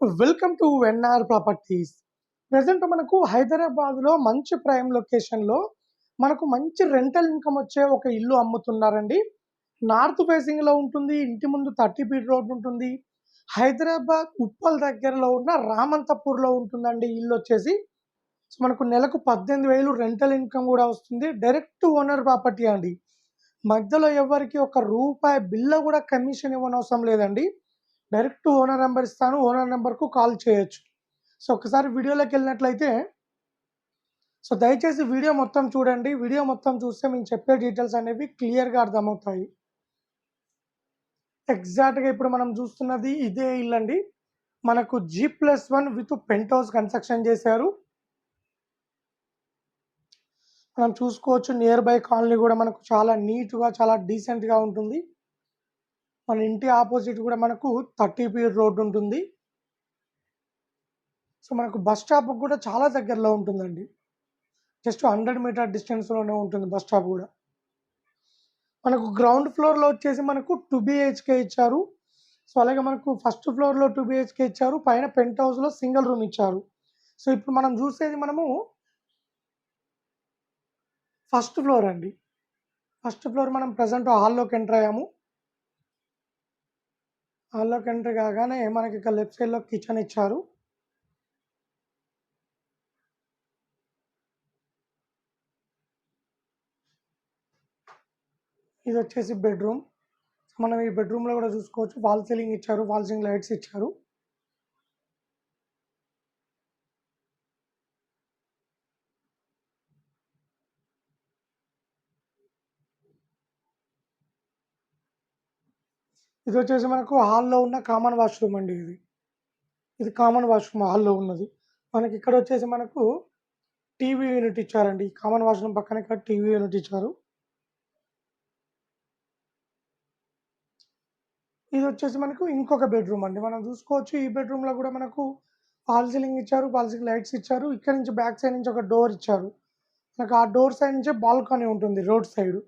Welcome to NR properties. Present మనకు హైదరాబాద్లో మంచి ప్రైమ్ లొకేషన్లో మనకు మంచి రెంటల్ ఇన్కమ్ వచ్చే ఒక ఇల్లు అమ్ముతున్నారండి. నార్త్ ఫేసింగ్లో ఉంటుంది ఇంటి ముందు థర్టీ ఫీట్ రోడ్ ఉంటుంది. హైదరాబాద్ ఉప్పల్ దగ్గరలో ఉన్న రామంతపూర్లో ఉంటుందండి ఇల్లు వచ్చేసి. సో మనకు నెలకు పద్దెనిమిది వేలు రెంటల్ ఇన్కమ్ కూడా వస్తుంది. డైరెక్ట్ ఓనర్ ప్రాపర్టీ అండి. మధ్యలో ఎవరికి ఒక రూపాయి బిల్ల కూడా కమిషన్ ఇవ్వనవసరం లేదండి. డైరెక్ట్ ఓనర్ నెంబర్ ఇస్తాను ఓనర్ నెంబర్కు కాల్ చేయొచ్చు. సో ఒకసారి వీడియోలోకి వెళ్ళినట్లయితే సో దయచేసి వీడియో మొత్తం చూడండి. వీడియో మొత్తం చూస్తే మేము చెప్పే డీటెయిల్స్ అనేవి క్లియర్గా అర్థమవుతాయి. ఎగ్జాక్ట్గా ఇప్పుడు మనం చూస్తున్నది ఇదే ఇల్లు అండి. మనకు G plus one with penthouse construction చేశారు. మనం చూసుకోవచ్చు నియర్ బై కాలనీ కూడా మనకు చాలా నీట్గా చాలా డీసెంట్గా ఉంటుంది. మన ఇంటి ఆపోజిట్ కూడా మనకు థర్టీ పీర్ రోడ్ ఉంటుంది. సో మనకు బస్ స్టాప్ కూడా చాలా దగ్గరలో ఉంటుందండి. జస్ట్ హండ్రెడ్ మీటర్ డిస్టెన్స్లోనే ఉంటుంది బస్ స్టాప్ కూడా. మనకు గ్రౌండ్ ఫ్లోర్లో వచ్చేసి మనకు టూ బిహెచ్కే ఇచ్చారు. సో అలాగే మనకు ఫస్ట్ ఫ్లోర్లో టూ బిహెచ్కే ఇచ్చారు. పైన పెంట్ హౌస్లో సింగిల్ రూమ్ ఇచ్చారు. సో ఇప్పుడు మనం చూసేది మనము ఫస్ట్ ఫ్లోర్ అండి. ఫస్ట్ ఫ్లోర్ మనం ప్రజెంట్ హాల్లోకి ఎంటర్ అయ్యాము. హాల్లోకి ఎంట్రీ కాగానే మనకి ఇక్కడ లెఫ్ట్ సైడ్లో కిచెన్ ఇచ్చారు. ఇది వచ్చేసి బెడ్రూమ్. మనం ఈ బెడ్రూమ్లో కూడా చూసుకోవచ్చు. వాల్ సీలింగ్ ఇచ్చారు. వాల్ సీలింగ్ లైట్స్ ఇచ్చారు. ఇది వచ్చేసి మనకు హాల్లో ఉన్న కామన్ వాష్రూమ్ అండి ఇది. ఇది కామన్ వాష్రూమ్ హాల్లో ఉన్నది. మనకి ఇక్కడ వచ్చేసి మనకు టీవీ యూనిట్ ఇచ్చారండి. కామన్ వాష్రూమ్ పక్కన ఇక్కడ టీవీ యూనిట్ ఇచ్చారు. ఇది వచ్చేసి మనకు ఇంకొక బెడ్రూమ్ అండి. మనం చూసుకోవచ్చు ఈ బెడ్రూమ్లో కూడా మనకు ఫాల్ సీలింగ్ ఇచ్చారు ఫాల్ సీలింగ్ లైట్స్ ఇచ్చారు. ఇక్కడ నుంచి బ్యాక్ సైడ్ నుంచి ఒక డోర్ ఇచ్చారు. మనకు ఆ డోర్ సైడ్ నుంచే బాల్కనీ ఉంటుంది రోడ్ సైడ్.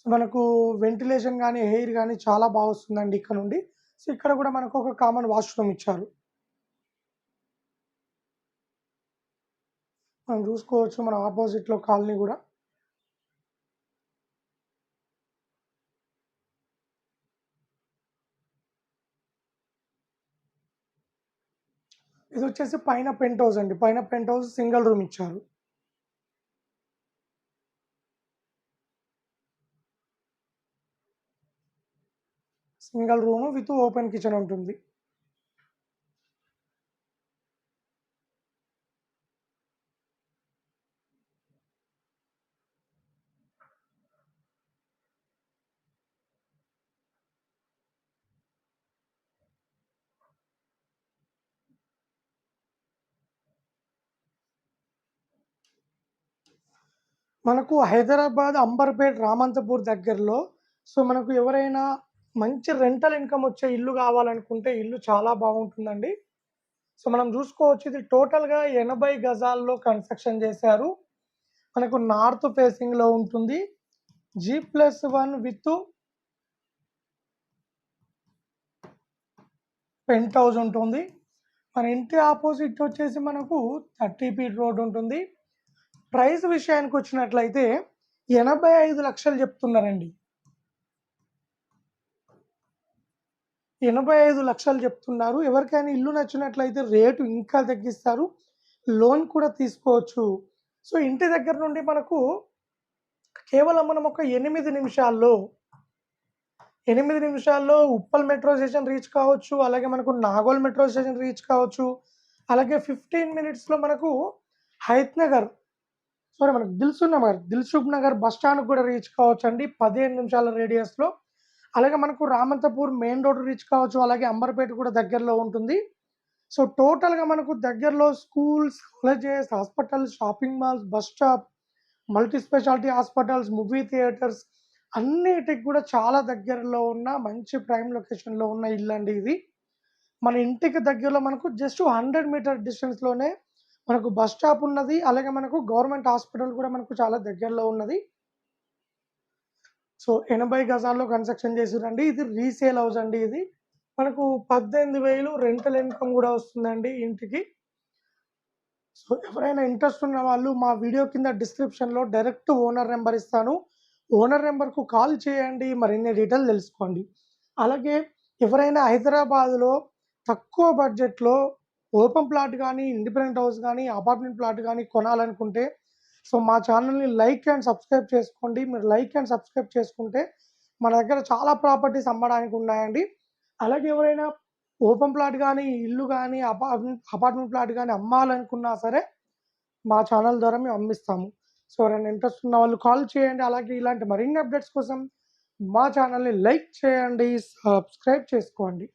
సో మనకు వెంటిలేషన్ కానీ ఎయిర్ కానీ చాలా బాగా వస్తుందండి ఇక్కడ నుండి. సో ఇక్కడ కూడా మనకు ఒక కామన్ వాష్రూమ్ ఇచ్చారు. మనం చూసుకోవచ్చు మన ఆపోజిట్లో కాలనీ కూడా. ఇది వచ్చేసి పైన పెంట్ హౌస్ అండి. పైన పెంట్ హౌస్ సింగిల్ రూమ్ ఇచ్చారు. Single room with open kitchen ఉంటుంది. మనకు హైదరాబాద్ అంబర్పేట్ రామంతపూర్ దగ్గరలో సో మనకు ఎవరైనా మంచి రెంటల్ ఇన్కమ్ వచ్చే ఇల్లు కావాలనుకుంటే ఇల్లు చాలా బాగుంటుందండి. సో మనం చూసుకోవచ్చు ఇది టోటల్గా ఎనభై గజాల్లో కన్స్ట్రక్షన్ చేశారు. మనకు నార్త్ ఫేసింగ్లో ఉంటుంది. G plus one with penthouse ఉంటుంది. మన ఇంటి ఆపోజిట్ వచ్చేసి మనకు థర్టీ ఫీట్ రోడ్ ఉంటుంది. ప్రైస్ విషయానికి వచ్చినట్లయితే ఎనభై ఐదు లక్షలు చెప్తున్నారండి. ఎనభై ఐదు లక్షలు చెప్తున్నారు. ఎవరికైనా ఇల్లు నచ్చినట్లయితే రేటు ఇంకా తగ్గిస్తారు. లోన్ కూడా తీసుకోవచ్చు. సో ఇంటి దగ్గర నుండి మనకు కేవలం మనం ఒక ఎనిమిది నిమిషాల్లో ఎనిమిది నిమిషాల్లో ఉప్పల్ మెట్రో స్టేషన్ రీచ్ కావచ్చు అలాగే మనకు నాగోల్ మెట్రో స్టేషన్ రీచ్ కావచ్చు అలాగే ఫిఫ్టీన్ మినిట్స్లో మనకు హైత్ నగర్ సారీ మనకు దిల్సుఖ్ నగర్ దిల్సుఖ్ నగర్ బస్ స్టాండ్ కూడా రీచ్ కావచ్చు అండి పదిహేను నిమిషాల రేడియస్లో అలాగే మనకు రామంతపూర్ మెయిన్ రోడ్ రీచ్ కావచ్చు అలాగే అంబర్పేట కూడా దగ్గరలో ఉంటుంది. సో టోటల్గా మనకు దగ్గరలో schools colleges hospitals shopping malls bus stop multi specialty hospitals movie theatres అన్నిటికి కూడా చాలా దగ్గరలో ఉన్న మంచి ప్రైమ్ లొకేషన్లో ఉన్న ఇల్లు అండి ఇది. మన ఇంటికి దగ్గరలో మనకు జస్ట్ హండ్రెడ్ మీటర్ డిస్టెన్స్లోనే మనకు బస్ స్టాప్ ఉన్నది. అలాగే మనకు గవర్నమెంట్ హాస్పిటల్ కూడా మనకు చాలా దగ్గరలో ఉన్నది. సో ఎనభై గజాల్లో కన్స్ట్రక్షన్ చేసిరండి ఇది రీసేల్ హౌస్ అండి ఇది మనకు 18,000 రెంటల్ ఇన్‌కమ్ కూడా వస్తుందండి ఇంటికి. సో, ఎవరైనా ఇంట్రెస్ట్ ఉన్న వాళ్ళు మా వీడియో కింద డిస్క్రిప్షన్‌లో డైరెక్ట్ ఓనర్ నెంబర్ ఇస్తాను. ఓనర్ నెంబర్కు కాల్ చేయండి. మరిన్ని డీటెయిల్ తెలుసుకోండి. అలాగే ఎవరైనా హైదరాబాద్‌లో తక్కువ బడ్జెట్‌లో ఓపెన్ ప్లాట్ కానీ ఇండిపెండెంట్ హౌస్ కానీ అపార్ట్మెంట్ ప్లాట్ కానీ కొనాలనుకుంటే సో, మా ఛానల్ని లైక్ అండ్ సబ్స్క్రైబ్ చేసుకోండి. మీరు లైక్ అండ్ సబ్స్క్రైబ్ చేసుకుంటే మన దగ్గర చాలా ప్రాపర్టీస్ అమ్మడానికి ఉన్నాయండి. అలాగే ఎవరైనా ఓపెన్ ప్లాట్ కానీ ఇల్లు కానీ అపార్ట్మెంట్ అపార్ట్మెంట్ ప్లాట్ కానీ అమ్మాలనుకున్నా సరే మా ఛానల్ ద్వారా మేము అమ్మిస్తాము. సో, ఎవరైనా ఇంట్రెస్ట్ ఉన్న వాళ్ళు కాల్ చేయండి. అలాగే ఇలాంటి మరిన్ని అప్డేట్స్ కోసం మా ఛానల్ని లైక్ చేయండి. సబ్స్క్రైబ్ చేసుకోండి.